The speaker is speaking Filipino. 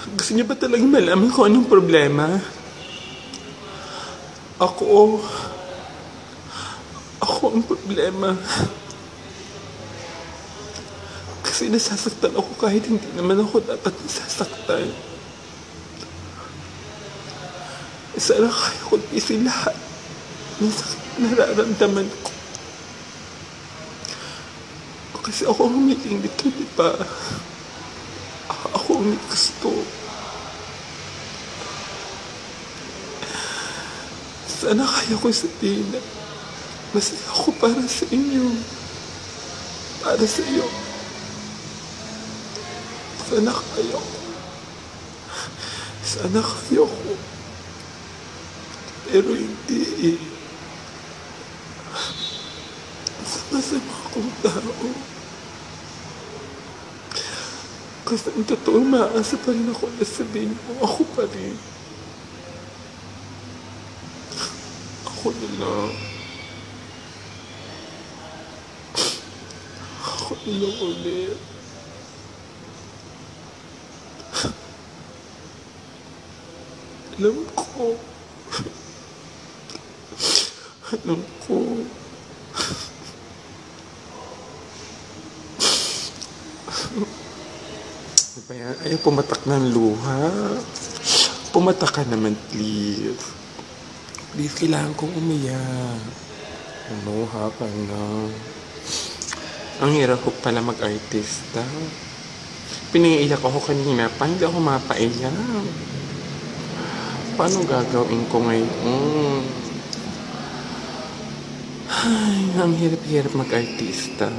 Gusto niyo ba talagang malaman kung anong problema? Ako... Ako ang problema. Kasi nasasaktan ako kahit hindi naman ako dapat nasasaktan. Sana kaya ko isin lahat ng sakit na nararamdaman ko. Kasi ako humiling dito, di ba? May gusto. Sana kaya ko sabihin na masaya ako para sa inyo. Para sa iyo. Sana kaya ko. Sana kaya ko. Pero hindi eh. Masama akong tao. Kasi ang totoo, maasa pa rin ako na sabihin mo, ako pa rin. Ako na lang. Ako na lang ulit. Alam ko. Alam ko. Ano ba yan? Ayaw pumatak ng luha. Pumatak ka naman, please. Please, kailangan kong umiyak. Ano, ha? Paano? Ang hirap ko pala mag-artista. Pinaiiyak ako kanina pa, hindi ako mapaiyak. Paano gagawin ko ngayon? Ay, ang hirap-hirap mag-artista.